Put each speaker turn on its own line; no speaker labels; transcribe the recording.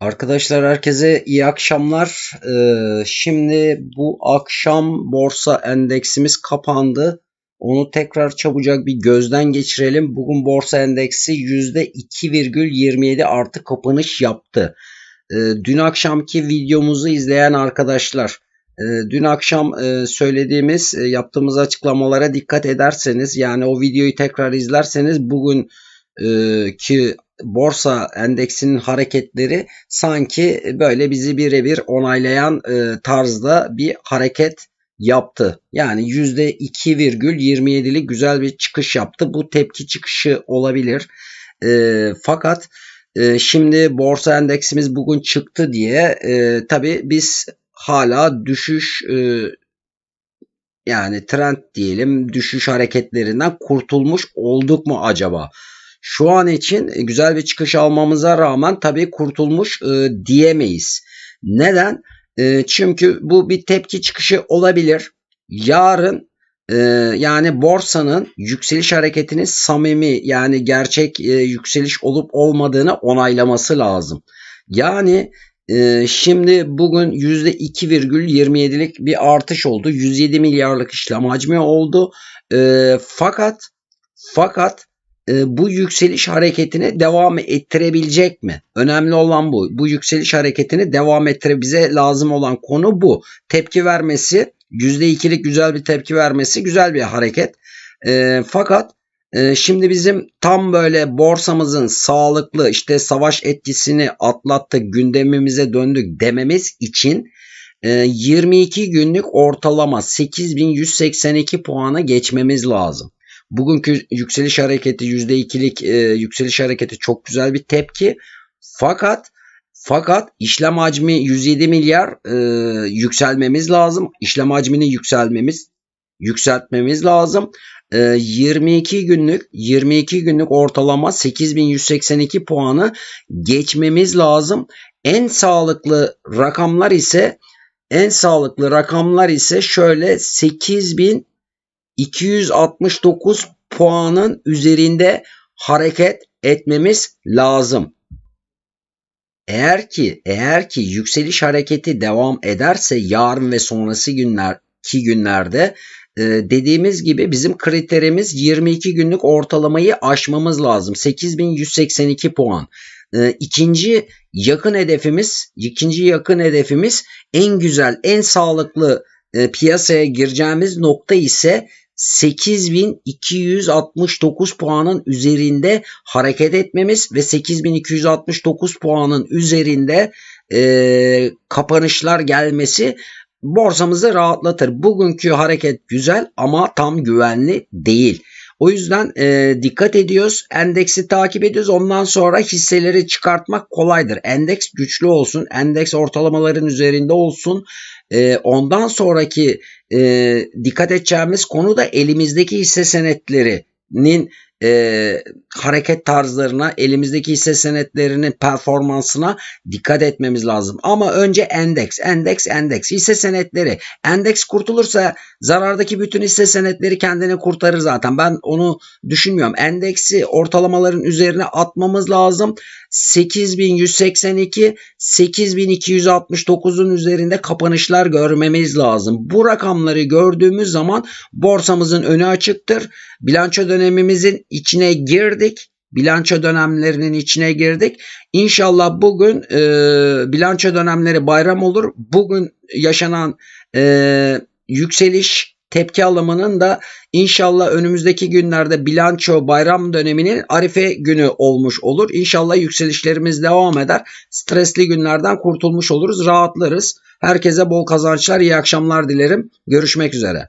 Arkadaşlar herkese iyi akşamlar. Ee, şimdi bu akşam borsa endeksimiz kapandı. Onu tekrar çabucak bir gözden geçirelim. Bugün borsa endeksi %2,27 artı kapanış yaptı. Ee, dün akşamki videomuzu izleyen arkadaşlar, e, dün akşam e, söylediğimiz, e, yaptığımız açıklamalara dikkat ederseniz, yani o videoyu tekrar izlerseniz bugün ki borsa endeksinin hareketleri sanki böyle bizi birebir onaylayan e, tarzda bir hareket yaptı. Yani %2,27'lik güzel bir çıkış yaptı. Bu tepki çıkışı olabilir. E, fakat e, şimdi borsa endeksimiz bugün çıktı diye e, tabii biz hala düşüş e, yani trend diyelim düşüş hareketlerinden kurtulmuş olduk mu acaba? Şu an için güzel bir çıkış almamıza rağmen tabii kurtulmuş e, diyemeyiz. Neden? E, çünkü bu bir tepki çıkışı olabilir. Yarın e, yani borsanın yükseliş hareketinin samimi yani gerçek e, yükseliş olup olmadığını onaylaması lazım. Yani e, şimdi bugün %2,27'lik bir artış oldu. 107 milyarlık işlem hacmi oldu. E, fakat fakat e, bu yükseliş hareketini devam ettirebilecek mi? Önemli olan bu. Bu yükseliş hareketini devam ettire bize lazım olan konu bu. Tepki vermesi, %2'lik güzel bir tepki vermesi güzel bir hareket. E, fakat e, şimdi bizim tam böyle borsamızın sağlıklı işte savaş etkisini atlattık, gündemimize döndük dememiz için 22 günlük ortalama 8182 puana geçmemiz lazım. Bugünkü yükseliş hareketi %2'lik e, yükseliş hareketi çok güzel bir tepki. Fakat fakat işlem hacmi 107 milyar e, yükselmemiz lazım. İşlem hacmini yükselmemiz yükseltmemiz lazım. E, 22 günlük 22 günlük ortalama 8182 puanı geçmemiz lazım. En sağlıklı rakamlar ise en sağlıklı rakamlar ise şöyle 8000 269 puanın üzerinde hareket etmemiz lazım. Eğer ki eğer ki yükseliş hareketi devam ederse yarın ve sonrası günler günlerde e, dediğimiz gibi bizim kriterimiz 22 günlük ortalamayı aşmamız lazım. 8182 puan. E, ikinci yakın hedefimiz, ikinci yakın hedefimiz en güzel, en sağlıklı e, piyasaya gireceğimiz nokta ise 8269 puanın üzerinde hareket etmemiz ve 8269 puanın üzerinde e, kapanışlar gelmesi borsamızı rahatlatır. Bugünkü hareket güzel ama tam güvenli değil. O yüzden e, dikkat ediyoruz. Endeksi takip ediyoruz. Ondan sonra hisseleri çıkartmak kolaydır. Endeks güçlü olsun. Endeks ortalamaların üzerinde olsun. E, ondan sonraki e, dikkat edeceğimiz konu da elimizdeki hisse senetlerinin e, hareket tarzlarına, elimizdeki hisse senetlerinin performansına dikkat etmemiz lazım. Ama önce endeks, endeks, endeks. Hisse senetleri. Endeks kurtulursa zarardaki bütün hisse senetleri kendini kurtarır zaten. Ben onu düşünmüyorum. Endeksi ortalamaların üzerine atmamız lazım. 8182, 8269'un üzerinde kapanışlar görmemiz lazım. Bu rakamları gördüğümüz zaman borsamızın önü açıktır. Bilanço dönemimizin içine girdik. Bilanço dönemlerinin içine girdik. İnşallah bugün e, bilanço dönemleri bayram olur. Bugün yaşanan e, yükseliş tepki alımının da inşallah önümüzdeki günlerde bilanço bayram döneminin arife günü olmuş olur. İnşallah yükselişlerimiz devam eder. Stresli günlerden kurtulmuş oluruz, rahatlarız. Herkese bol kazançlar, iyi akşamlar dilerim. Görüşmek üzere.